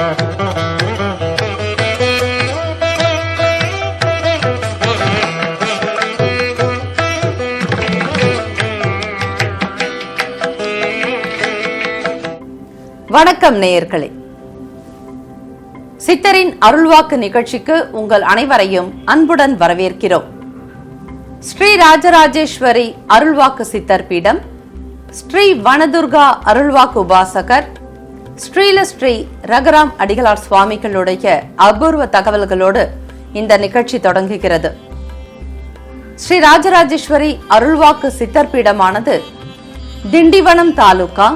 வணக்கம் நேயர்களே. சித்தரின் அருள்வாக்கு நிகழ்ச்சிக்கு உங்கள் அனைவரையும் அன்புடன் வரவேற்கிறோம். ஸ்ரீ ராஜராஜேஸ்வரி அருள்வாக்கு சித்தர் பீடம் ஸ்ரீ வனதுர்கா அருள்வாக்கு உபாசகர் ஸ்ரீல ஸ்ரீ ரகராம் அடிகளார் சுவாமிகளுடைய அபூர்வ தகவல்களோடு இந்த நிகழ்ச்சி தொடங்குகிறது. ஸ்ரீ ராஜராஜேஸ்வரி அருள்வாக்கு சித்தர் பீடமானது Tindivanam taluka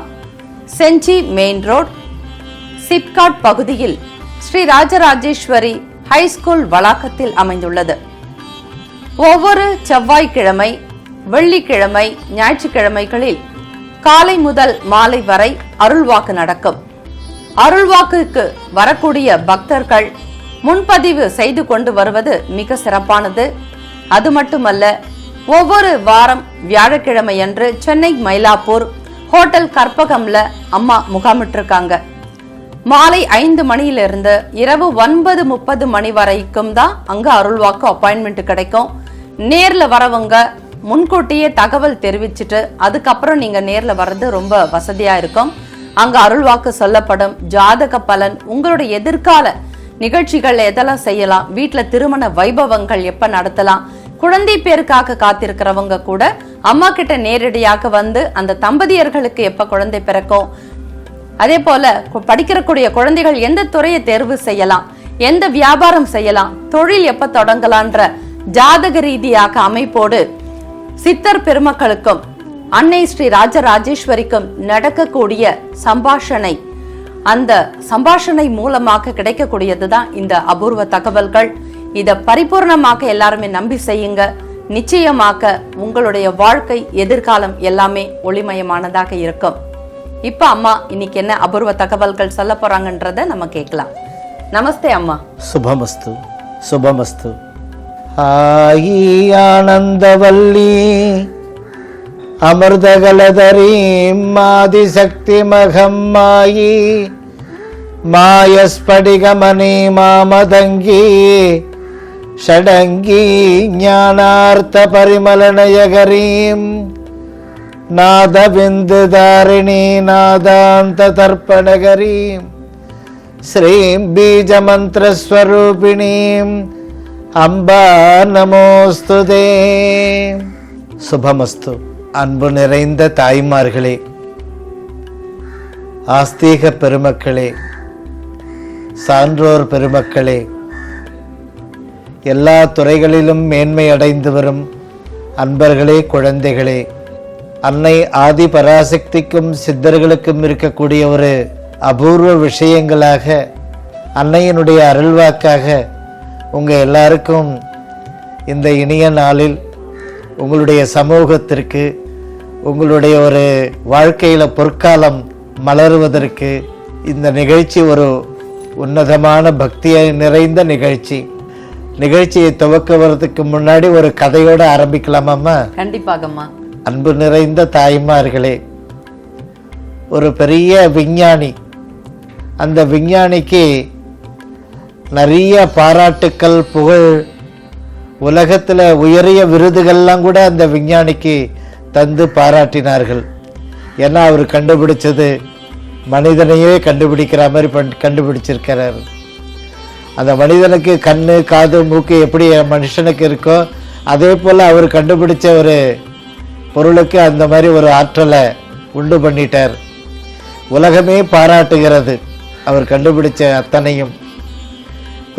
Senji main road SIPCOT பகுதியில் ஸ்ரீ ராஜராஜேஸ்வரி ஹைஸ்கூல் வளாகத்தில் அமைந்துள்ளது. ஒவ்வொரு செவ்வாய்க்கிழமை வெள்ளிக்கிழமை ஞாயிற்றுக்கிழமைகளில் காலை முதல் மாலை வரை அருள்வாக்கு நடக்கும். அருள்வாக்குக்கு வரக்கூடிய பக்தர்கள் முன்பதிவு செய்து கொண்டு வருவது மிக சிறப்பானது. அது மட்டுமல்ல ஒவ்வொரு வாரம் வியாழக்கிழமையன்று சென்னை மயிலாப்பூர் ஹோட்டல் கற்பகம்ல அம்மா முகாமிட்டிருக்காங்க. மாலை ஐந்து மணியிலிருந்து இரவு ஒன்பது முப்பது மணி வரைக்கும் தான் அங்க அருள்வாக்கு அப்பாயின்மெண்ட் கிடைக்கும். நேர்ல வரவங்க முன்கூட்டியே தகவல் தெரிவிச்சுட்டு அதுக்கப்புறம் நீங்க நேர்ல வர்றது ரொம்ப வசதியா இருக்கும். அங்கு அருள்வாக்கு சொல்லப்படும் ஜாதக பலன் உங்களுடைய எதிர்கால நிகழ்ச்சிகள் எதெல்லாம் செய்யலாம்? வீட்டில் திருமண வைபவங்கள் எப்போ நடத்தலாம்? குழந்தை பேருக்காக காத்திருக்கிறவங்க கூட அம்மா கிட்ட நேரடியாக வந்து அந்த தம்பதியர்களுக்கு எப்போ குழந்தை பிறக்கும்? அதே போல படிக்கிறக்கூடிய குழந்தைகள் எந்த துறையை தேர்வு செய்யலாம்? எந்த வியாபாரம் செய்யலாம்? தொழில் எப்ப தொடங்கலான்ற ஜாதக ரீதியாக அமைப்போடு சித்தர் பெருமக்களுக்கும் அன்னை ஸ்ரீ ராஜராஜேஸ்வரிக்கும் நடக்கக்கூடிய சம்பாஷணை. அந்த சம்பாஷணை மூலமாக கிடைக்கக்கூடியது தான் இந்த அபூர்வ தகவல்கள். இதை பரிபூர்ணமாக எல்லாருமே நம்பி செய்யுங்க. நிச்சயமாக்க உங்களுடைய வாழ்க்கை எதிர்காலம் எல்லாமே ஒளிமயமானதாக இருக்கும். இப்ப அம்மா இன்னைக்கு என்ன அபூர்வ தகவல்கள் சொல்ல போறாங்கன்றத நம்ம கேட்கலாம். நமஸ்தே அம்மா. சுபமஸ்து சுபமஸ்து. ஆனந்தவல்லி அமிர்தகலதரீம் மாதிசக்திமகம் மாயி மாயஸ்படிகமணி மாமதங்கி. ஷடங்கி ஞானார்த்த பரிமலநயகரீம் நாதபிந்துதாரிணி நாதாந்த தர்ப்பணகரீம். ஸ்ரீம் பீஜமந்திரஸ்வரூபிணீம். அம்பா நமோஸ்துதே. சுபமஸ்து. அன்பு நிறைந்த தாய்மார்களே ஆஸ்தீக பெருமக்களே சான்றோர் பெருமக்களே எல்லா துறைகளிலும் மேன்மை அடைந்து வரும் அன்பர்களே குழந்தைகளே அன்னை ஆதி பராசக்திக்கும் சித்தர்களுக்கும் இருக்கக்கூடிய ஒரு அபூர்வ விஷயங்களாக அன்னையினுடைய அருள்வாக்காக உங்கள் எல்லாருக்கும் இந்த இனிய நாளில் உங்களுடைய சமூகத்திற்கு உங்களுடைய ஒரு வாழ்க்கையில் பொற்காலம் மலருவதற்கு இந்த நிகழ்ச்சி ஒரு உன்னதமான பக்தியை நிறைந்த நிகழ்ச்சி. நிகழ்ச்சியை துவக்குவதற்கு முன்னாடி ஒரு கதையோடு ஆரம்பிக்கலாமாம்மா? கண்டிப்பாகம்மா. அன்பு நிறைந்த தாய்மார்களே ஒரு பெரிய விஞ்ஞானி அந்த விஞ்ஞானிக்கு நிறைய பாராட்டுக்கள் புகழ் உலகத்தில் உயரிய விருதுகள்லாம் கூட அந்த விஞ்ஞானிக்கு தந்து பாராட்டினார்கள். ஏன்னா அவர் கண்டுபிடிச்சது மனிதனையே கண்டுபிடிக்கிற மாதிரி பண் கண்டுபிடிச்சிருக்கிறார். அந்த மனிதனுக்கு கண் காது மூக்கு எப்படி மனுஷனுக்கு இருக்கோ அதே போல் அவர் கண்டுபிடிச்ச ஒரு பொருளுக்கு அந்த மாதிரி ஒரு ஆற்றலை உண்டு பண்ணிட்டார். உலகமே பாராட்டுகிறது அவர் கண்டுபிடிச்ச அத்தனையும்.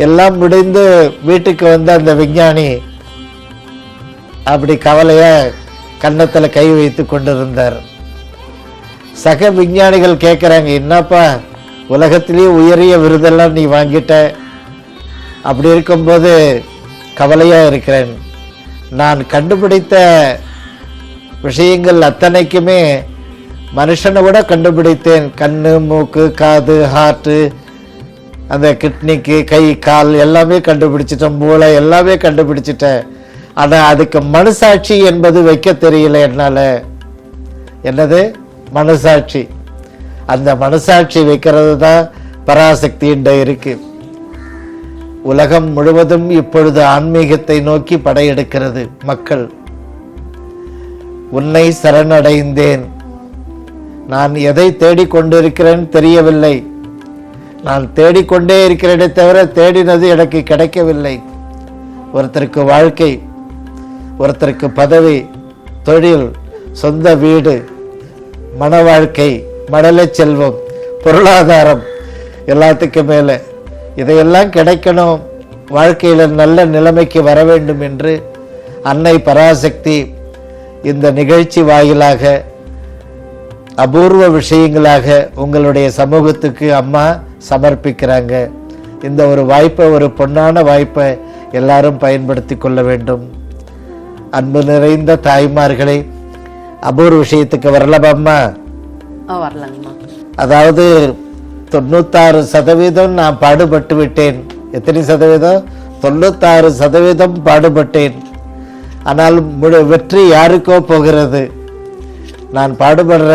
எல்லாம் முடிந்து வீட்டுக்கு வந்த அந்த விஞ்ஞானி அப்படி கவலையாக கன்னத்தில் கை வைத்து கொண்டிருந்தார். சக விஞ்ஞானிகள் கேட்குறாங்க என்னப்பா உலகத்திலேயே உயரிய விருதெல்லாம் நீ வாங்கிட்ட? அப்படி இருக்கும்போது கவலையாக இருக்கிறேன். நான் கண்டுபிடித்த விஷயங்கள் அத்தனைக்குமே மனுஷனை விட கண்டுபிடித்தேன். கண்ணு மூக்கு காது ஹார்ட்டு அந்த கிட்னிக்கு கை கால் எல்லாமே கண்டுபிடிச்சிட்டேன். மூளை எல்லாமே கண்டுபிடிச்சிட்டேன். ஆனால் அதுக்கு மனசாட்சி என்பது வைக்க தெரியல என்னால். என்னது? மனசாட்சி. அந்த மனசாட்சி வைக்கிறது தான் பராசக்தியின்ட இருக்கு. உலகம் முழுவதும் இப்பொழுது ஆன்மீகத்தை நோக்கி படையெடுக்கிறது மக்கள். உன்னை சரணடைந்தேன். நான் எதை தேடிக்கொண்டிருக்கிறேன் தெரியவில்லை. நான் தேடிக்கொண்டே இருக்கிறேனே தவிர தேடினது எனக்கு கிடைக்கவில்லை. ஒருத்தருக்கு வாழ்க்கை ஒருத்தருக்கு பதவி தொழில் சொந்த வீடு மன வாழ்க்கை மடலை செல்வம் பொருளாதாரம் எல்லாத்துக்கும் மேலே. இதையெல்லாம் கிடைக்கணும். வாழ்க்கையில் நல்ல நிலைமைக்கு வர வேண்டும் என்று அன்னை பராசக்தி இந்த நிகழ்ச்சி வாயிலாக அபூர்வ விஷயங்களாக உங்களுடைய சமூகத்துக்கு அம்மா சமர்ப்பிக்கிறாங்க. இந்த ஒரு வாய்ப்பை ஒரு பொன்னான வாய்ப்பை எல்லாரும் பயன்படுத்தி கொள்ள வேண்டும். அன்பு நிறைந்த தாய்மார்களே அபூர்வ விஷயத்துக்கு வரலாமா ஆ, வரலாங்கம்மா அதாவது தொண்ணூத்தாறு சதவீதம் நான் பாடுபட்டு விட்டேன். எத்தனை சதவீதம்? தொண்ணூத்தாறு சதவீதம் பாடுபட்டேன். ஆனால் முழு வெற்றி யாருக்கோ போகிறது? நான் பாடுபடுற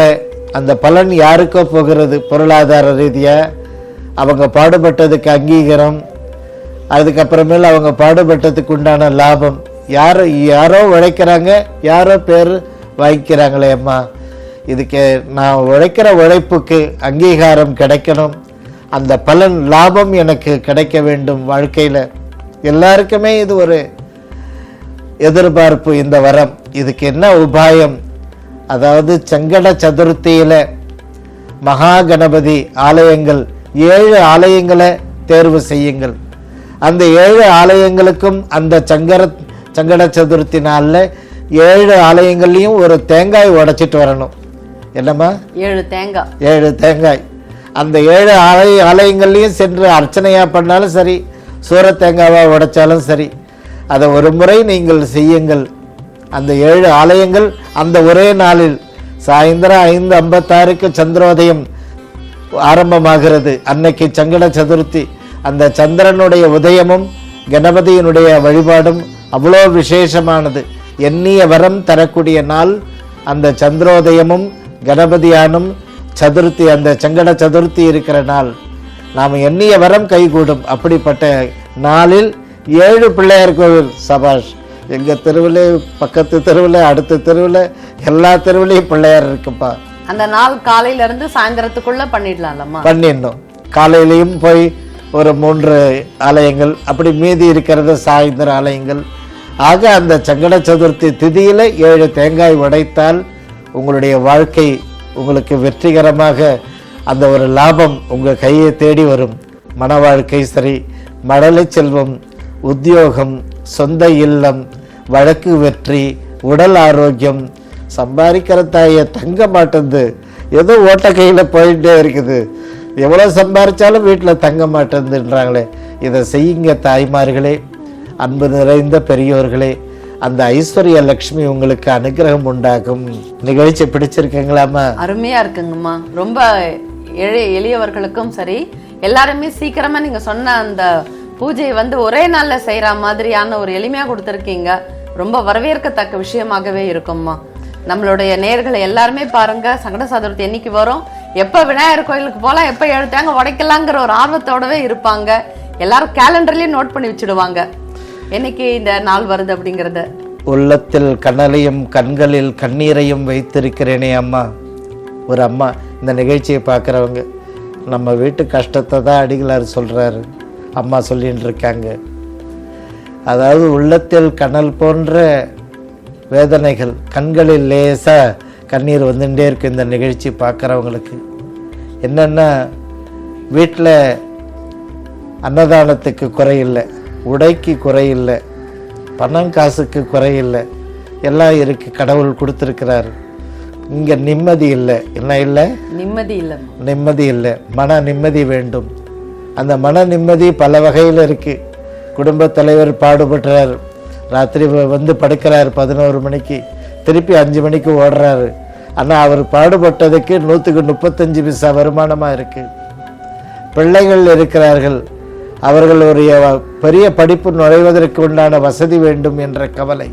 அந்த பலன் யாருக்கோ போகிறது? பொருளாதார ரீதியாக அவங்க பாடுபட்டதுக்கு அங்கீகாரம் அதுக்கப்புறமேல் அவங்க பாடுபட்டதுக்கு உண்டான லாபம். யாரோ யாரோ உழைக்கிறாங்க யாரோ பேர் வாங்கிக்கிறாங்களே அம்மா. இதுக்கு நான் உழைக்கிற உழைப்புக்கு அங்கீகாரம் கிடைக்கணும். அந்த பலன் லாபம் எனக்கு கிடைக்க வேண்டும் வாழ்க்கையில். எல்லாருக்குமே இது ஒரு எதிர்பார்ப்பு இந்த வரம். இதுக்கு என்ன உபாயம்? அதாவது சங்கட சதுர்த்தியில் மகா கணபதி ஆலயங்கள் ஏழு ஆலயங்களை தேர்வு செய்யுங்கள். அந்த ஏழு ஆலயங்களுக்கும் அந்த சங்கர சங்கட சதுர்த்தி நாளில் ஏழு ஆலயங்கள்லையும் ஒரு தேங்காய் உடைச்சிட்டு வரணும். என்னம்மா? ஏழு தேங்காய். ஏழு தேங்காய். அந்த ஏழு ஆலய ஆலயங்கள்லையும் சென்று அர்ச்சனையாக பண்ணாலும் சரி சூர தேங்காவாக உடைச்சாலும் சரி அதை ஒரு முறை நீங்கள் செய்யுங்கள். அந்த ஏழு ஆலயங்கள் அந்த ஒரே நாளில் சாயந்தரம் ஐந்து ஐம்பத்தாறுக்கு சந்திரோதயம் ஆரம்பமாகிறது. அன்னைக்கு சங்கட சதுர்த்தி. அந்த சந்திரனுடைய உதயமும் கணபதியினுடைய வழிபாடும் அவ்வளோ விசேஷமானது. எண்ணிய வரம் தரக்கூடிய நாள் அந்த சந்திரோதயமும் கணபதியானும் சதுர்த்தி அந்த சங்கட சதுர்த்தி இருக்கிற நாள். நாம் எண்ணிய வரம் கைகூடும். அப்படிப்பட்ட நாளில் ஏழு பிள்ளையார் கோவில் சபாஷ். எங்கள் தெருவில் பக்கத்து தெருவில் அடுத்த தெருவில் எல்லா தெருவுலையும் பிள்ளையார் இருக்குப்பா அந்த நாள் காலையில இருந்து சாயந்தரத்துக்குள்ள பண்ணிடலாம்லம்மா. பண்ணிடணும். காலையிலையும் போய் ஒரு மூன்று ஆலயங்கள் அப்படி மீதி இருக்கிறது சாயந்தர ஆலயங்கள் ஆக அந்த சங்கட சதுர்த்தி திதியில் ஏழு தேங்காய் உடைத்தால் உங்களுடைய வாழ்க்கை உங்களுக்கு வெற்றிகரமாக அந்த ஒரு லாபம் உங்கள் கையை தேடி வரும். மன வாழ்க்கை சரி மடலை செல்வம் உத்தியோகம் சொந்த இல்லம் வழக்கு வெற்றி உடல் ஆரோக்கியம் சம்பாதிக்கிற தாயை தங்க மாட்டேங்குது ஏதோ ஓட்ட கையில் போயிட்டே இருக்குது. எவ்வளோ சம்பாதிச்சாலும் வீட்டில் தங்க மாட்டேங்குதுன்றாங்களே இதை செய்யுங்க தாய்மார்களே. அன்பு நிறைந்த பெரியோர்களே அந்த ஐஸ்வர்ய லக்ஷ்மி உங்களுக்கு அனுகிரகம் உண்டாகும். நிகழ்ச்சி பிடிச்சிருக்கீங்களாமா? அருமையா இருக்குங்கம்மா. ரொம்ப எளிய எளியவர்களுக்கும் சரி எல்லாருமே சீக்கிரமா நீங்க சொன்ன அந்த பூஜையை வந்து ஒரே நாள்ல செய்யற மாதிரியான ஒரு எளிமையா கொடுத்துருக்கீங்க. ரொம்ப வரவேற்கத்தக்க விஷயமாகவே இருக்கும்மா. நம்மளுடைய நேர்களை எல்லாருமே பாருங்க. சங்கட சதுர்த்தி என்னைக்கு வரும்? எப்ப விநாயகர் கோயிலுக்கு போலாம் எப்ப எழுத்தாங்க உடைக்கலாங்கிற ஒரு ஆர்வத்தோடவே இருப்பாங்க. எல்லாரும் கேலண்டர்லயும் நோட் பண்ணி வச்சுடுவாங்க. என்னைக்கு இந்த நாள் வருது அப்படிங்கிறத? உள்ளத்தில் கனலையும் கண்களில் கண்ணீரையும் வைத்திருக்கிறேனே அம்மா. ஒரு அம்மா இந்த நிகழ்ச்சியை பார்க்குறவங்க நம்ம வீட்டு கஷ்டத்தை தான் அடிகளார் சொல்கிறாரு அம்மா சொல்லின்னு இருக்காங்க. அதாவது உள்ளத்தில் கனல் போன்ற வேதனைகள் கண்களில் லேசாக கண்ணீர் வந்துட்டே இருக்கு இந்த நிகழ்ச்சி பார்க்குறவங்களுக்கு. என்னென்னா வீட்டில் அன்னதானத்துக்கு குறையில்லை உடைக்கு குறையில்லை. பணம் காசுக்கு குறையில்லை. எல்லாம் இருக்கு கடவுள் கொடுத்துருக்கிறார். இங்கே நிம்மதி இல்லை. என்ன இல்லை? நிம்மதி இல்லைம்மா. நிம்மதி இல்லை. மன நிம்மதி வேண்டும். அந்த மன நிம்மதி பல வகையில் இருக்கு. குடும்பத் தலைவர் பாடுபடுறார். ராத்திரி வந்து படுக்கிறார் பதினோரு மணிக்கு. திருப்பி அஞ்சு மணிக்கு ஓடுறாரு. ஆனால் அவர் பாடுபட்டதுக்கு நூற்றுக்கு முப்பத்தஞ்சு பிசா வருமானமாக இருக்கு. பிள்ளைகள் இருக்கிறார்கள். அவர்களுடைய பெரிய படிப்பு நுழைவதற்கு உண்டான வசதி வேண்டும் என்ற கவலை.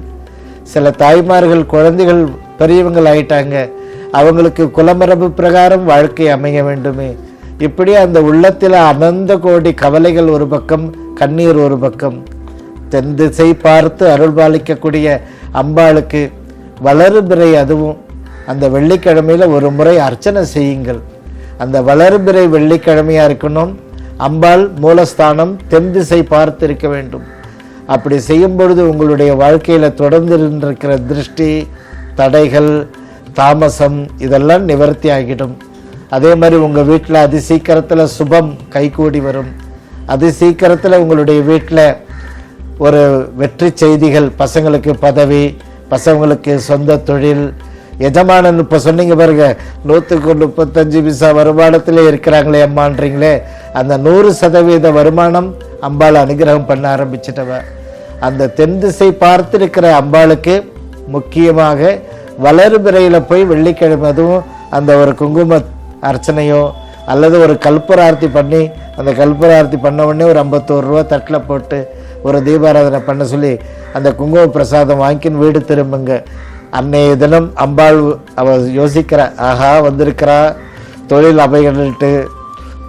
சில தாய்மார்கள் குழந்தைகள் பெரியவங்கள் ஆயிட்டாங்க. அவங்களுக்கு குலமரபு பிரகாரம் வாழ்க்கை அமைய வேண்டுமே. இப்படி அந்த உள்ளத்தில் அனந்த கோடி கவலைகள் ஒரு பக்கம் கண்ணீர் ஒரு பக்கம். தென் திசை பார்த்து அருள்பாலிக்கக்கூடிய அம்பாளுக்கு வளருபிறை அதுவும். அந்த வெள்ளிக்கிழமையில் ஒரு முறை அர்ச்சனை செய்யுங்கள். அந்த வளர்பிறை வெள்ளிக்கிழமையாக இருக்கணும். அம்பாள் மூலஸ்தானம் தென் திசை பார்த்து இருக்க வேண்டும். அப்படி செய்யும் பொழுது உங்களுடைய வாழ்க்கையில் தொடர்ந்து இருக்கிற திருஷ்டி தடைகள் தாமசம் இதெல்லாம் நிவர்த்தி ஆகிடும். அதே மாதிரி உங்கள் வீட்டில் அதி சீக்கிரத்தில் சுபம் கைகூடி வரும். அதி சீக்கிரத்தில் உங்களுடைய வீட்டில் ஒரு வெற்றி செய்திகள் பசங்களுக்கு பதவி பசங்களுக்கு சொந்த தொழில் எஜமானன் இப்போ சொன்னீங்க பாருங்க நூற்றுக்கு முப்பத்தஞ்சு விசா வருமானத்திலே இருக்கிறாங்களே அம்மான்றீங்களே அந்த நூறு சதவீத வருமானம் அம்பாள் அனுகிரகம் பண்ண ஆரம்பிச்சிட்டவ. அந்த தென் திசை பார்த்திருக்கிற அம்பாளுக்கு முக்கியமாக வளர்பிறையில் போய் வெள்ளிக்கிழமை அதுவும் அந்த ஒரு குங்கும அர்ச்சனையோ அல்லது ஒரு கல்பரார்த்தி பண்ணி அந்த கல்பரார்த்தி பண்ண உடனே ஒரு ஐம்பத்தோரு ரூபா தட்டில் போட்டு ஒரு தீபாராதனை பண்ண சொல்லி அந்த குங்கும பிரசாதம் வாங்கின்னு வீடு திரும்புங்க. அன்னைய தினம் அம்பாள் அவ யோசிக்கிறா ஆகா வந்திருக்கிறா தொழில் அமையணுன்ட்டு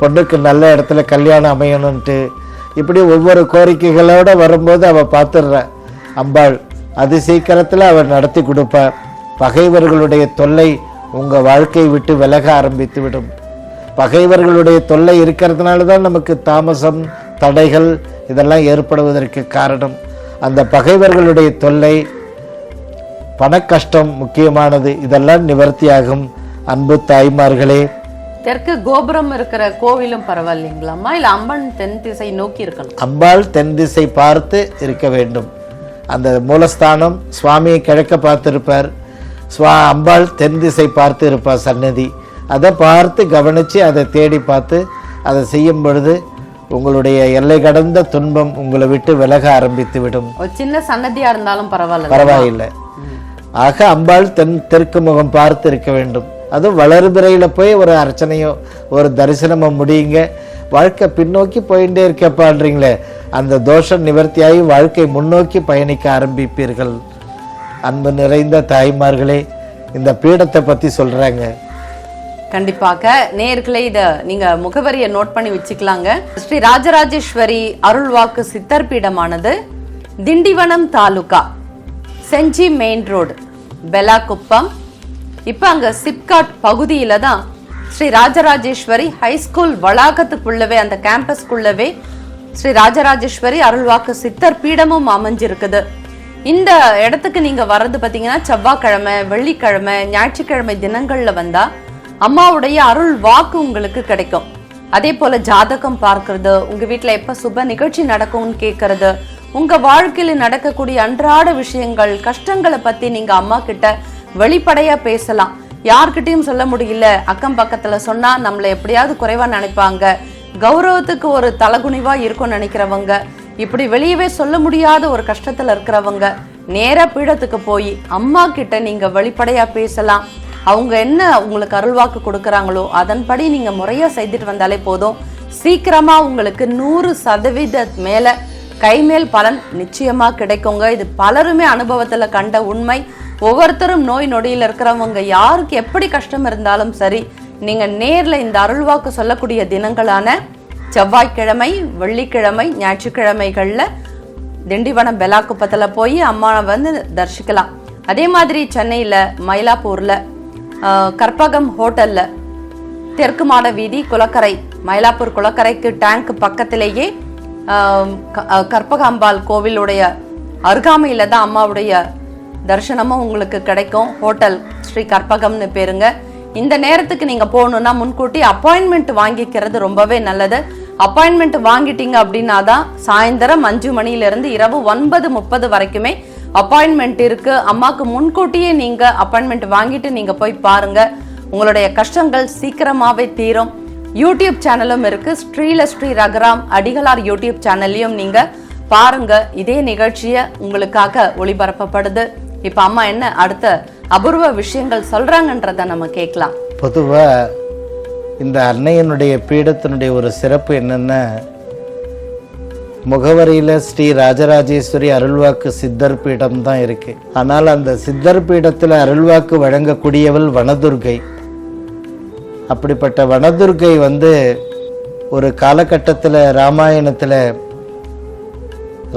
பொண்ணுக்கு நல்ல இடத்துல கல்யாணம் அமையணுன்ட்டு இப்படி ஒவ்வொரு கோரிக்கைகளோடு வரும்போது அவள் பார்த்துடுறா அம்பாள் அது சீக்கிரத்தில் அவள் நடத்தி கொடுப்பா பகைவர்களுடைய தொல்லை உங்கள் வாழ்க்கை விட்டு விலக ஆரம்பித்து விடும். பகைவர்களுடைய தொல்லை இருக்கிறதுனால தான் நமக்கு தாமசம் தடைகள் இதெல்லாம் ஏற்படுவதற்கு காரணம். அந்த பகைவர்களுடைய தொல்லை பணக்கஷ்டம் முக்கியமானது. இதெல்லாம் நிவர்த்தியாகும். அன்பு தாய்மார்களே. தெற்கு கோபுரம் இருக்கிற கோவிலும் பரவாயில்லைங்களாம்மா இல்ல அம்மன் தென் திசை நோக்கி இருக்கணும். அம்பாள் தென் திசை பார்த்து இருக்க வேண்டும். அந்த மூலஸ்தானம் சுவாமியை கிழக்க பார்த்திருப்பார். சுவா அம்பாள் தென் திசை பார்த்து இருப்பார் சன்னதி அதை பார்த்து கவனித்து அதை தேடி பார்த்து அதை செய்யும் பொழுது உங்களுடைய எல்லை கடந்த துன்பம் உங்களை விட்டு விலக ஆரம்பித்து விடும் ஒரு சின்ன சன்னதியா இருந்தாலும் பரவாயில்ல. பரவாயில்லை. ஆக அம்பாள் தென் தெற்கு முகம் பார்த்து இருக்க வேண்டும் அதுவும் வளர்பிறையில் போய் ஒரு அர்ச்சனையோ ஒரு தரிசனமோ முடியுங்க. வாழ்க்கை பின்னோக்கி போயிட்டே இருக்கப்பான்றீங்களே அந்த தோஷம் நிவர்த்தியாகி வாழ்க்கை முன்னோக்கி பயணிக்க ஆரம்பிப்பீர்கள். அன்பு நிறைந்த தாய்மார்களே இந்த பீடத்தை பற்றி சொல்கிறாங்க கண்டிப்பாக நேர்களை இதை நீங்கள் முகவரியை நோட் பண்ணி வச்சுக்கலாங்க. ஸ்ரீ ராஜராஜேஸ்வரி அருள்வாக்கு சித்தர் பீடமானது Tindivanam taluka. Senji main road Belakuppam. இப்போ அங்கே சிப்காட் பகுதியில் தான் ஸ்ரீ ராஜராஜேஸ்வரி ஹைஸ்கூல் வளாகத்துக்குள்ளவே அந்த கேம்பஸ்க்குள்ளவே ஸ்ரீ ராஜராஜேஸ்வரி அருள்வாக்கு சித்தர் பீடமும் அமைஞ்சிருக்குது. இந்த இடத்துக்கு நீங்கள் வர்றது பார்த்தீங்கன்னா செவ்வாய்க்கிழமை வெள்ளிக்கிழமை ஞாயிற்றுக்கிழமை தினங்களில் வந்தால் அம்மாவுடைய அருள் வாக்கு உங்களுக்கு கிடைக்கும். அதே போல ஜாதகம் பார்க்கறது உங்கள் வீட்டில் எப்போ சுப நிகழ்ச்சி நடக்கும்னு கேட்கறது உங்க வாழ்க்கையில நடக்கக்கூடிய அன்றாட விஷயங்கள் கஷ்டங்களை பத்தி நீங்க அம்மா கிட்ட வெளிப்படையா பேசலாம். யார்கிட்டயும் சொல்ல முடியல. அக்கம் பக்கத்துல சொன்னா நம்மளை எப்படியாவது குறைவா நினைப்பாங்க. கௌரவத்துக்கு ஒரு தலகுனிவா இருக்கும்னு நினைக்கிறவங்க இப்படி வெளியவே சொல்ல முடியாத ஒரு கஷ்டத்துல இருக்கிறவங்க நேரா பீடத்துக்கு போய் அம்மா கிட்ட நீங்க வெளிப்படையா பேசலாம். அவங்க என்ன உங்களுக்கு அருள்வாக்கு கொடுக்கறாங்களோ அதன்படி நீங்க முறையா செய்துட்டு வந்தாலே போதும். சீக்கிரமா உங்களுக்கு நூறு சதவீத மேல கைமேல் பலன் நிச்சயமாக கிடைக்குங்க. இது பலருமே அனுபவத்தில் கண்ட உண்மை. ஒவ்வொருத்தரும் நோய் நொடியில் இருக்கிறவங்க யாருக்கு எப்படி கஷ்டம் இருந்தாலும் சரி நீங்கள் நேரில் இந்த அருள்வாக்கு சொல்லக்கூடிய தினங்களான செவ்வாய்க்கிழமை வெள்ளிக்கிழமை ஞாயிற்றுக்கிழமைகளில் திண்டிவனம் பெலாக்குப்பத்தில் போய் அம்மாவை வந்து தரிசிக்கலாம். அதே மாதிரி சென்னையில் மயிலாப்பூரில் கற்பகம் ஹோட்டலில் தெற்கு மாட வீதி குளக்கரை மயிலாப்பூர் குளக்கரைக்கு டேங்க் பக்கத்திலேயே கற்பகாம்பாள் கோவிலுடைய அருகாமையில் தான் அம்மாவுடைய தரிசனமும் உங்களுக்கு கிடைக்கும். ஹோட்டல் ஸ்ரீ கற்பகம்னு பேருங்க. இந்த நேரத்துக்கு நீங்கள் போகணுன்னா முன்கூட்டி அப்பாயின்மெண்ட் வாங்கிக்கிறது ரொம்பவே நல்லது. அப்பாயின்மெண்ட் வாங்கிட்டீங்க அப்படின்னா தான் சாயந்தரம் அஞ்சு மணியிலிருந்து இரவு ஒன்பது முப்பது வரைக்குமே அப்பாயின்மெண்ட் இருக்கு. அம்மாவுக்கு முன்கூட்டியே நீங்க அப்பாயின்மெண்ட் வாங்கிட்டு நீங்க போய் பாருங்க. உங்களுடைய கஷ்டங்கள் சீக்கிரமாவே தீரும். யூடியூப் சேனலும் இருக்கு. ஸ்ரீல ஸ்ரீ ரகராம் அடிகளார் யூடியூப் சேனல்லையும் நீங்க பாருங்க. இதே நிகழ்ச்சியை உங்களுக்காக ஒளிபரப்பப்படுது. இப்ப அம்மா என்ன அடுத்த அபூர்வ விஷயங்கள் சொல்றாங்கன்றத நம்ம கேட்கலாம். பொதுவாக இந்த அன்னையனுடைய பீடத்தினுடைய ஒரு சிறப்பு என்னன்னா? முகவரியில் ஸ்ரீ ராஜராஜேஸ்வரி அருள்வாக்கு சித்தர் பீடம் தான் இருக்கு. ஆனால் அந்த சித்தர் பீடத்தில் அருள்வாக்கு வழங்கக்கூடியவள் வனதுர்கை. அப்படிப்பட்ட வனதுர்கை வந்து ஒரு காலகட்டத்தில் ராமாயணத்தில்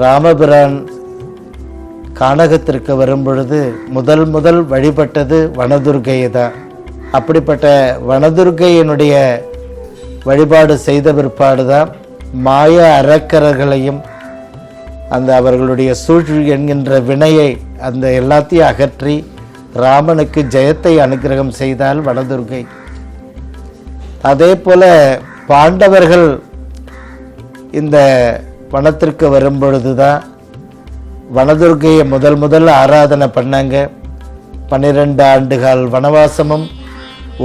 ராமபிரான் கானகத்திற்கு வரும்பொழுது முதல் முதல் வழிபட்டது வனதுர்கையை தான். அப்படிப்பட்ட வனதுர்கையினுடைய வழிபாடு செய்த பிற்பாடு தான் மாய அரக்கர்களையும் அந்த அவர்களுடைய சூழ் என்கின்ற வினையை அந்த எல்லாத்தையும் அகற்றி ராமனுக்கு ஜெயத்தை அனுக்கிரகம் செய்தால் வனதுர்கை. அதே போல பாண்டவர்கள் இந்த வனத்திற்கு வரும்பொழுது தான் வனதுர்கையை முதல் முதல் ஆராதனை பண்ணாங்க. பன்னிரெண்டு ஆண்டுகால் வனவாசமும்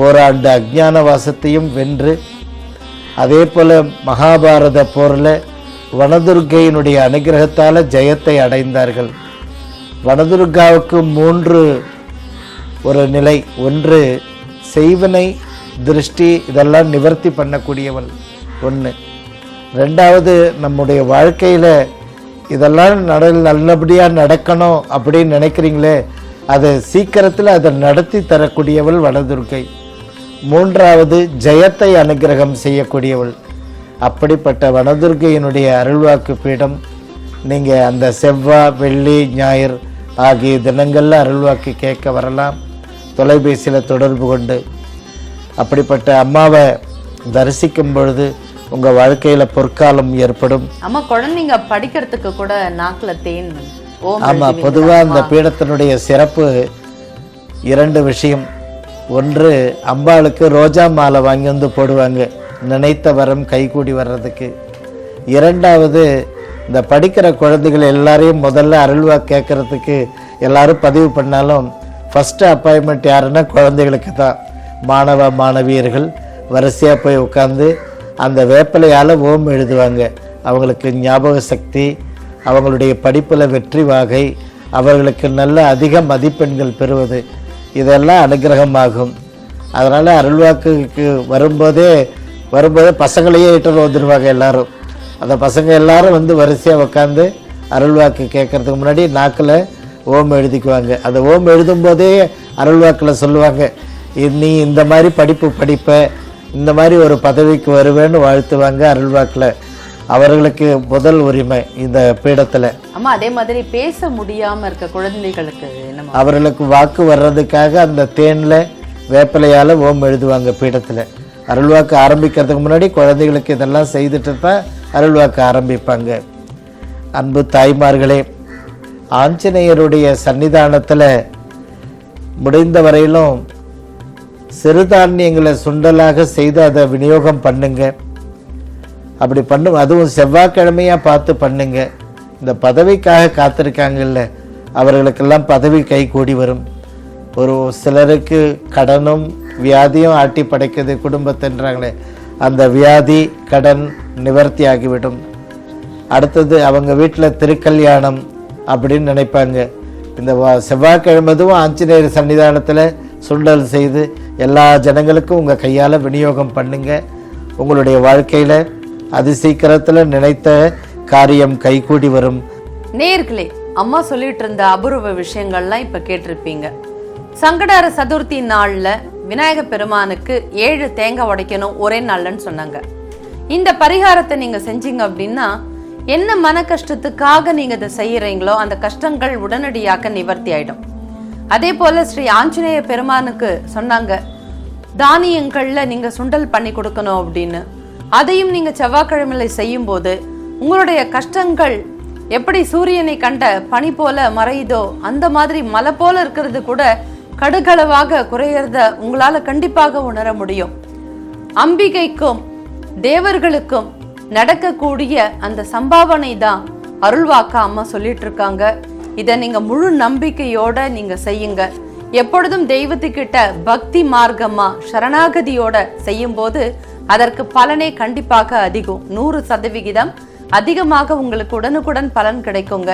ஓராண்டு அஜ்ஞான வாசத்தையும் வென்று அதே போல் மகாபாரத போரில் வனதுர்கையினுடைய அனுகிரகத்தால் ஜெயத்தை அடைந்தார்கள். வனதுர்காவுக்கு மூன்று ஒரு நிலை ஒன்று செய்வனை திருஷ்டி இதெல்லாம் நிவர்த்தி பண்ணக்கூடியவள் ஒன்று ரெண்டாவது நம்முடைய வாழ்க்கையில் இதெல்லாம் நட நல்லபடியாக நடக்கணும் அப்படின்னு நினைக்கிறீங்களே அதை சீக்கிரத்தில் அதை நடத்தி தரக்கூடியவள் வடதுர்க்கை மூன்றாவது ஜெயத்தை அனுகிரகம் செய்யக்கூடியவள். அப்படிப்பட்ட வனதுர்கையினுடைய அருள்வாக்கு பீடம் நீங்கள் அந்த செவ்வாய் வெள்ளி ஞாயிறு ஆகிய தினங்களில் அருள்வாக்கு கேட்க வரலாம். தொலைபேசியில் தொடர்பு கொண்டு அப்படிப்பட்ட அம்மாவை தரிசிக்கும் பொழுது உங்கள் வாழ்க்கையில் பொற்காலம் ஏற்படும். அம்மா குழந்தைங்க படிக்கிறதுக்கு கூட நாக்குல தேன். ஓம் ஆமாம் பொதுவாக அந்த பீடத்தினுடைய சிறப்பு இரண்டு விஷயம். ஒன்று அம்பாளுக்கு ரோஜா மாலை வாங்கி வந்து போடுவாங்க. நினைத்த வரம் கைகூடி வர்றதுக்கு. இரண்டாவது இந்த படிக்கிற குழந்தைகள் எல்லாரையும் முதல்ல அருள்வா கேட்கறதுக்கு எல்லாரும் பதிவு பண்ணாலும் ஃபஸ்ட்டு அப்பாயின்மெண்ட் யாருன்னா குழந்தைகளுக்கு தான். மாணவ மாணவியர்கள் வரிசையாக போய் உட்காந்து அந்த வேப்பிலையால் ஓம் எழுதுவாங்க. அவங்களுக்கு ஞாபக சக்தி அவங்களுடைய படிப்பில் வெற்றி வாகை அவர்களுக்கு நல்ல அதிக மதிப்பெண்கள் பெறுவது இதெல்லாம் அனுகிரகமாகும். அதனால் அருள்வாக்குக்கு வரும்போதே வரும்போதே பசங்களையே இட்டு வந்துடுவாங்க எல்லோரும். அந்த பசங்க எல்லாரும் வந்து வரிசையாக உட்காந்து அருள்வாக்கு கேட்குறதுக்கு முன்னாடி நாக்கில் ஓம் எழுதிக்குவாங்க. அந்த ஓம் எழுதும்போதே அருள்வாக்கில் சொல்லுவாங்க நீ இந்த மாதிரி படிப்பு படிப்ப இந்த மாதிரி ஒரு பதவிக்கு வருவேன்னு வாழ்த்துவாங்க அருள்வாக்கில். அவர்களுக்கு முதல் உரிமை இந்த பீடத்தில். அம்மா அதே மாதிரி பேச முடியாம இருக்க குழந்தைகளுக்கு அவர்களுக்கு வாக்கு வர்றதுக்காக அந்த தேனில் வேப்பிலையால் ஓம் எழுதுவாங்க பீடத்தில். அருள்வாக்கு ஆரம்பிக்கிறதுக்கு முன்னாடி குழந்தைகளுக்கு இதெல்லாம் செய்துட்டு தான் அருள்வாக்கு ஆரம்பிப்பாங்க. அன்பு தாய்மார்களே ஆஞ்சநேயருடைய சன்னிதானத்தில் முடிந்த வரையிலும் சிறுதானியங்களை சுண்டலாக செய்து அதை விநியோகம் பண்ணுங்க. அப்படி பண்ணும் அதுவும் செவ்வாய்க்கிழமையாக பார்த்து பண்ணுங்க. இந்த பதவிக்காக காத்திருக்காங்கல்ல அவர்களுக்கெல்லாம் பதவி கை கூடி வரும். ஒரு சிலருக்கு கடனும் வியாதியும் ஆட்டி படைக்கிறது குடும்பத்தின்றாங்களே அந்த வியாதி கடன் நிவர்த்தி ஆகிவிடும். அடுத்தது அவங்க வீட்டில் திருக்கல்யாணம் அப்படின்னு நினைப்பாங்க. இந்த வா- செவ்வாய்க்கிழமதும் ஆஞ்சநேயர் சன்னிதானத்தில் சுண்டல் செய்து எல்லா ஜனங்களுக்கும் உங்கள் கையால் விநியோகம் பண்ணுங்க. உங்களுடைய வாழ்க்கையில் அது சீக்கிரத்தில் நினைத்த காரியம் கைகூடி வரும். நேர்களே அம்மா சொல்லிட்டு இருந்த அபூர்வ விஷயங்கள்லாம் இப்போ கேட்டிருப்பீங்க. சங்கடார சதுர்த்தி நாளில் விநாயக பெருமானுக்கு ஏழு தேங்காய் உடைக்கணும் ஒரே நாள்லன்னு சொன்னாங்க. இந்த பரிகாரத்தை நீங்கள் செஞ்சீங்க அப்படின்னா என்ன மன கஷ்டத்துக்காக நீங்கள் இதை செய்கிறீங்களோ அந்த கஷ்டங்கள் உடனடியாக நிவர்த்தி ஆகிடும் அதே போல ஸ்ரீ ஆஞ்சநேய பெருமானுக்கு சொன்னாங்க தானியங்கள்ல நீங்க சுண்டல் பண்ணி கொடுக்கணும் அப்படின்னு. அதையும் நீங்க செவ்வாய்க்கிழமையில செய்யும் போது உங்களுடைய கஷ்டங்கள் எப்படி சூரியனை கண்ட பனி போல மறையுதோ அந்த மாதிரி மலை போல இருக்கிறது கூட கடுகளவாக குறையறத உங்களால கண்டிப்பாக உணர முடியும். அம்பிகைக்கும் தேவர்களுக்கும் நடக்கக்கூடிய அந்த சம்பாவனை தான் அருள்வாக்கா அம்மா சொல்லிட்டு இருக்காங்க. இதை நீங்க முழு நம்பிக்கையோட நீங்க செய்யுங்க. எப்பொழுதும் தெய்வத்துக்கிட்ட பக்தி மார்க்கமா சரணாகதியோட செய்யும்போது அதற்கு பலனே கண்டிப்பாக அதிகம். நூறு சதவிகிதம் அதிகமாக உங்களுக்கு உடனுக்குடன் பலன் கிடைக்குங்க.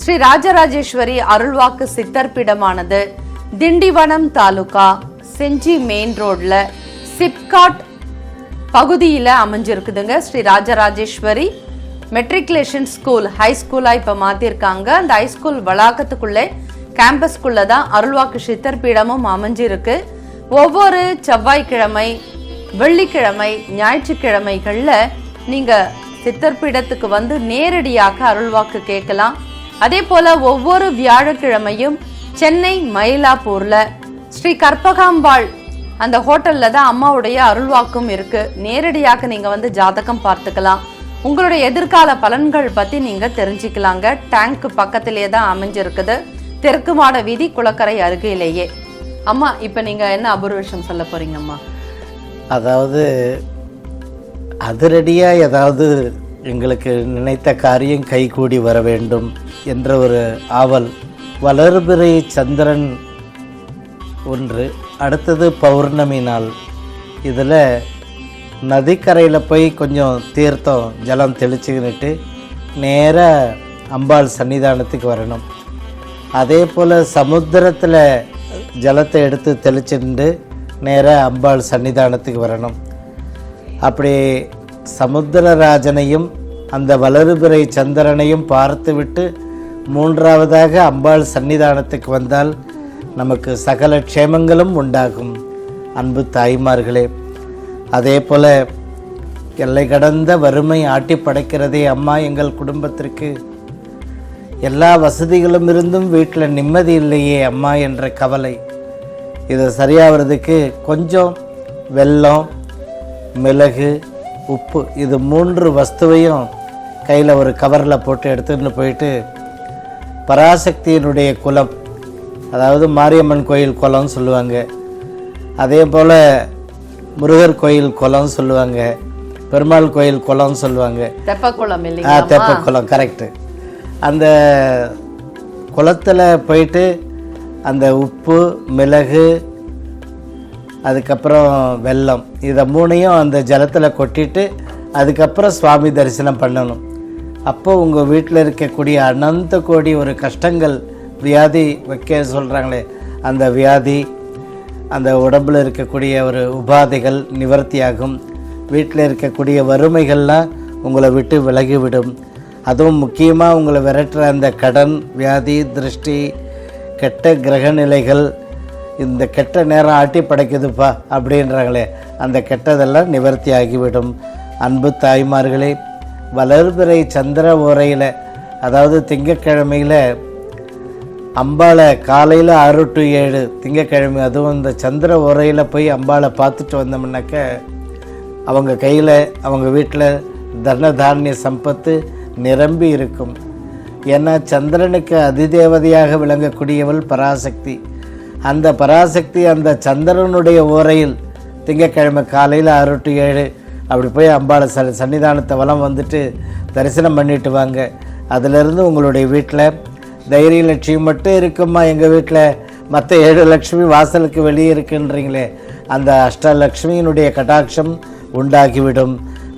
ஸ்ரீ ராஜராஜேஸ்வரி அருள்வாக்கு சித்தர்பிடமானது திண்டிவனம் தாலுகா செஞ்சி மெயின் ரோட்ல சிப்காட் பகுதியில் அமைஞ்சிருக்குதுங்க. Shri Rajarajeswari matriculation school high ஸ்கூலாக இப்போ மாற்றிருக்காங்க அந்த ஹை ஸ்கூல் வளாகத்துக்குள்ளே கேம்பஸ்க்குள்ளே தான் அருள்வாக்கு சித்தர் பீடமும் அமைஞ்சிருக்கு. ஒவ்வொரு செவ்வாய்க்கிழமை வெள்ளிக்கிழமை ஞாயிற்றுக்கிழமைகளில் நீங்கள் சித்தர் பீடத்துக்கு வந்து நேரடியாக அருள்வாக்கு கேட்கலாம். அதே போல் ஒவ்வொரு வியாழக்கிழமையும் சென்னை மயிலாப்பூரில் ஸ்ரீ கற்பகாம்பாள் அந்த ஹோட்டலில் தான் அம்மாவுடைய அருள்வாக்கும் இருக்குது நேரடியாக நீங்கள் வந்து ஜாதகம் பார்த்துக்கலாம். உங்களுடைய எதிர்கால பலன்கள் பத்தி நீங்க தெரிஞ்சுக்கலாங்க. டேங்க் பக்கத்திலேயே தான் அமைஞ்சிருக்குது. தெற்கு மாட வீதி குளக்கரை அருகிலேயே. அம்மா இப்ப நீங்க என்ன அபூர்வ சொல்ல போகிறீங்கம்மா அதாவது அதிரடியாக ஏதாவது எங்களுக்கு நினைத்த காரியம் கைகூடி வர வேண்டும் என்ற ஒரு ஆவல் வளர்பிறை சந்திரன் ஒன்று அடுத்தது பௌர்ணமி நாள். இதில் நதிக்கரையில் போய் கொஞ்சம் தீர்த்தம் ஜலம் தெளிச்சுக்கிட்டு நேராக அம்பாள் சன்னிதானத்துக்கு வரணும். அதே போல் சமுத்திரத்தில் ஜலத்தை எடுத்து தெளிச்சுட்டு நேராக அம்பாள் சன்னிதானத்துக்கு வரணும். அப்படி சமுத்திரராஜனையும் அந்த வளருபிறை சந்திரனையும் பார்த்துவிட்டு மூன்றாவதாக அம்பாள் சன்னிதானத்துக்கு வந்தால் நமக்கு சகல க்ஷேமங்களும் உண்டாகும். அன்பு தாய்மார்களே அதே போல் எல்லை கடந்த வறுமை ஆட்டி படைக்கிறதே அம்மா எங்கள் குடும்பத்திற்கு. எல்லா வசதிகளும் இருந்தும் வீட்டில் நிம்மதி இல்லையே அம்மா என்ற கவலை. இது சரியாகிறதுக்கு கொஞ்சம் வெல்லம் மிளகு உப்பு இது மூன்று வஸ்துவையும் கையில் ஒரு கவரில் போட்டு எடுத்துகிட்டு போயிட்டு பராசக்தியினுடைய குலம் அதாவது மாரியம்மன் கோயில் குளம்னு சொல்லுவாங்க. அதே போல் முருகர் கோயில் குளம்னு சொல்லுவாங்க. பெருமாள் கோயில் குளம்னு சொல்லுவாங்க. தெப்பக்குளம் ஆ இல்லைங்களா? தெப்ப குளம் கரெக்டு அந்த குளத்தில் போயிட்டு அந்த உப்பு மிளகு அதுக்கப்புறம் வெல்லம் இதை மூணையும் அந்த ஜலத்தில் கொட்டிட்டு அதுக்கப்புறம் சுவாமி தரிசனம் பண்ணணும். அப்போ உங்கள் வீட்டில் இருக்கக்கூடிய அனந்த கோடி ஒரு கஷ்டங்கள் வியாதி வைக்க சொல்கிறாங்களே அந்த வியாதி அந்த உடம்பில் இருக்கக்கூடிய ஒரு உபாதைகள் நிவர்த்தியாகும். வீட்டில் இருக்கக்கூடிய வறுமைகள்லாம் உங்களை விட்டு விலகிவிடும். அதுவும் முக்கியமாக உங்களை விரட்டுற அந்த கடன் வியாதி திருஷ்டி கெட்ட கிரக நிலைகள் இந்த கெட்ட நேரம் ஆட்டி படைக்குதுப்பா அப்படின்றாங்களே அந்த கெட்டதெல்லாம் நிவர்த்தி ஆகிவிடும் அன்பு தாய்மார்களே வளர்பிறை சந்திர ஓரையில் அதாவது திங்கக்கிழமையில் அம்பாளை காலையில் ஆறு டு ஏழு திங்கக்கிழமை அதுவும் இந்த சந்திர உரையில் போய் அம்பாளை பார்த்துட்டு வந்தோம்னாக்க அவங்க கையில் அவங்க வீட்டில் தன தானிய சம்பத்து நிரம்பி இருக்கும். ஏன்னா சந்திரனுக்கு அதிதேவதையாக விளங்கக்கூடியவள் பராசக்தி. அந்த பராசக்தி அந்த சந்திரனுடைய ஓரையில் திங்கக்கிழமை காலையில் ஆறு டு ஏழு அப்படி போய் அம்பாளை ச சன்னிதானத்தை வளம் வந்துட்டு தரிசனம் பண்ணிட்டு வாங்க. அதிலிருந்து உங்களுடைய வீட்டில் தைரிய லட்சுமி மட்டும் இருக்குமா எங்கள் வீட்டில் மற்ற ஏழு லட்சுமி வாசலுக்கு வெளியே இருக்குன்றீங்களே அந்த அஷ்டலக்ஷ்மியினுடைய கடாட்சம் உண்டாகிவிடும்.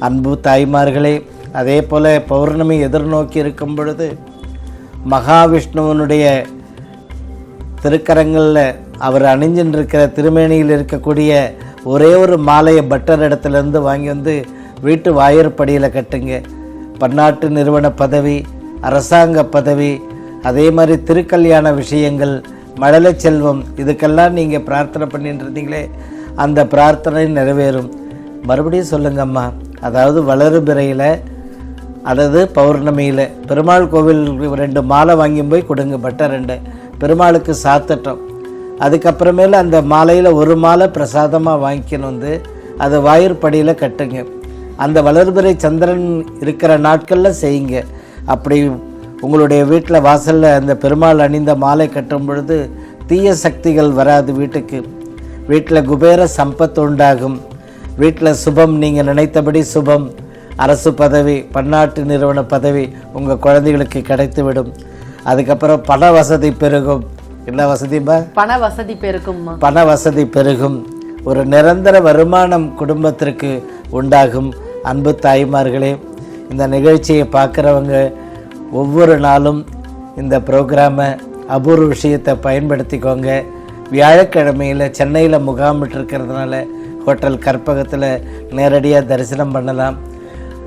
அன்பு தாய்மார்களே அதே போல் பௌர்ணமி எதிர்நோக்கி இருக்கும் பொழுது மகாவிஷ்ணுவனுடைய திருக்கரங்களில் அவர் அணிஞ்சுன்னு இருக்கிற திருமேனியில் இருக்கக்கூடிய ஒரே ஒரு மாலையை பட்டர் இடத்துலேருந்து வாங்கி வந்து வீட்டு வாயிற்படியில் கட்டுங்க. பன்னாட்டு நிறுவன பதவி அரசாங்க பதவி அதே மாதிரி திருக்கல்யாண விஷயங்கள் மழலை செல்வம் இதுக்கெல்லாம் நீங்கள் பிரார்த்தனை பண்ணிட்டு இருந்தீங்களே அந்த பிரார்த்தனை நிறைவேறும். மறுபடியும் சொல்லுங்கம்மா அதாவது வளருபிறையில் அதாவது பௌர்ணமியில் பெருமாள் கோவில் ரெண்டு மாலை வாங்கி போய் கொடுங்க பட்டை ரெண்டு. பெருமாளுக்கு சாத்தட்டும். அதுக்கப்புறமேல அந்த மாலையில் ஒரு மாலை பிரசாதமாக வாங்கிக்கணும் வந்து அதை வாயிற்படியில் கட்டுங்க. அந்த வளர்பிறை சந்திரன் இருக்கிற நாட்களில் செய்யுங்க. அப்படி உங்களுடைய வீட்டில் வாசலில் அந்த பெருமாள் அணிந்த மாலை கட்டும் பொழுது தீய சக்திகள் வராது வீட்டுக்கு. வீட்டில் குபேர சம்பத்து உண்டாகும். வீட்டில் சுபம் நீங்கள் நினைத்தபடி சுபம். அரசு பதவி பன்னாட்டு நிறுவன பதவி உங்கள் குழந்தைகளுக்கு கிடைத்துவிடும். அதுக்கப்புறம் பண வசதி பெருகும். என்ன வசதிப்பா பண வசதி பெருக்கும்மா பண வசதி பெருகும். ஒரு நிரந்தர வருமானம் குடும்பத்திற்கு உண்டாகும். அன்பு தாய்மார்களே இந்த நிகழ்ச்சியை பார்க்குறவங்க ஒவ்வொரு நாளும் இந்த ப்ரோக்ராமை அபூர்வ விஷயத்தை பயன்படுத்திக்கோங்க. வியாழக்கிழமையில் சென்னையில் முகாமிட்டிருக்கிறதுனால ஹோட்டல் கற்பகத்தில் நேரடியாக தரிசனம் பண்ணலாம்.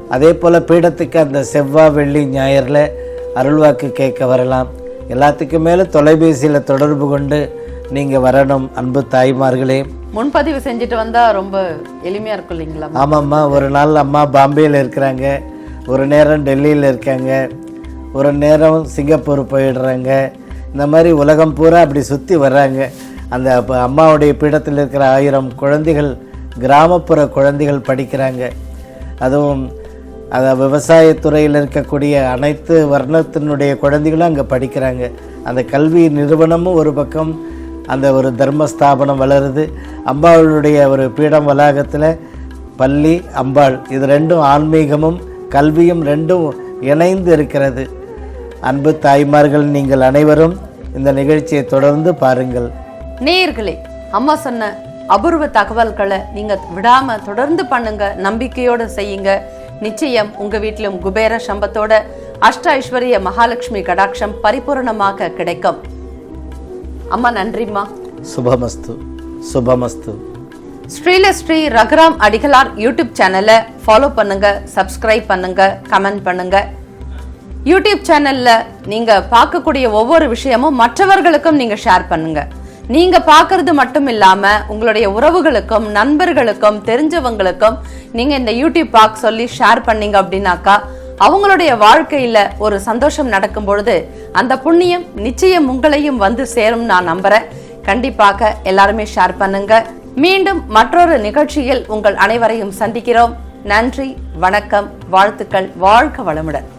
அதே போல் பீடத்துக்கு அந்த செவ்வாய் வெள்ளி ஞாயிறில் அருள்வாக்கு கேட்க வரலாம். எல்லாத்துக்கும் மேலே தொலைபேசியில் தொடர்பு கொண்டு நீங்கள் வரணும் அன்பு தாய்மார்களே. முன்பதிவு செஞ்சுட்டு வந்தா ரொம்ப எளிமையா இருக்கும் இல்லைங்களா? ஆமாம்மா ஒரு நாள் அம்மா பாம்பேயில் இருக்கிறாங்க. ஒரு நேரம் டெல்லியில் இருக்காங்க. ஒரு நேரம் சிங்கப்பூர் போயிடுறாங்க. இந்த மாதிரி உலகம் பூரா அப்படி சுற்றி வர்றாங்க. அந்த அப்போ அம்மாவுடைய பீடத்தில் இருக்கிற ஆயிரம் குழந்தைகள் கிராமப்புற குழந்தைகள் படிக்கிறாங்க. அதுவும் அந்த விவசாயத்துறையில் இருக்கக்கூடிய அனைத்து வர்ணத்தினுடைய குழந்தைகளும் அங்கே படிக்கிறாங்க. அந்த கல்வி நிறுவனமும் ஒரு பக்கம் அந்த ஒரு தர்ம ஸ்தாபனம் வளருது. அம்பாளுடைய ஒரு பீடம் வளாகத்தில் பள்ளி அம்பாள். இது ரெண்டும் ஆன்மீகமும் கல்வியும் ரெண்டும் இணைந்து இருக்கிறது. அன்பு தாய்மார்கள் நீங்கள் அனைவரும் இந்த நிகழ்ச்சியை தொடர்ந்து பாருங்கள். நேயர்களே அம்மா சொன்ன அபூர்வ தகவல்களை நீங்க விடாம தொடர்ந்து பண்ணுங்க நம்பிக்கையோட செய்யுங்க. நிச்சயம் உங்க வீட்டிலும் குபேர சம்பத்தோட அஷ்ட ஐஸ்வர்ய மகாலட்சுமி கடாட்சம் பரிபூரணமாக கிடைக்கும். அம்மா நன்றிம்மா. சுபமஸ்து சுபமஸ்து. ஸ்ரீல ஸ்ரீ ரகுராம் அடிகளார் யூடியூப் சேனலை ஃபாலோ பண்ணுங்க சப்ஸ்கிரைப் பண்ணுங்க கமெண்ட் பண்ணுங்க. யூடியூப் சேனல்ல நீங்க பார்க்கக்கூடிய ஒவ்வொரு விஷயமும் மற்றவர்களுக்கும் நீங்க ஷேர் பண்ணுங்க. நீங்க பாக்குறது மட்டும் இல்லாம உங்களுடைய உறவுகளுக்கும் நண்பர்களுக்கும் தெரிஞ்சவங்களுக்கும் நீங்க இந்த யூடியூப் பார்க்க சொல்லி ஷேர் பண்ணீங்க அப்படின்னாக்கா அவங்களுடைய வாழ்க்கையில ஒரு சந்தோஷம் நடக்கும் பொழுது அந்த புண்ணியம் நிச்சயம் உங்களையும் வந்து சேரும் நான் நம்புறேன். கண்டிப்பாக எல்லாருமே ஷேர் பண்ணுங்க. மீண்டும் மற்றொரு நிகழ்ச்சியில் உங்கள் அனைவரையும் சந்திக்கிறோம். நன்றி வணக்கம் வாழ்த்துக்கள் வாழ்க வளமுடன்.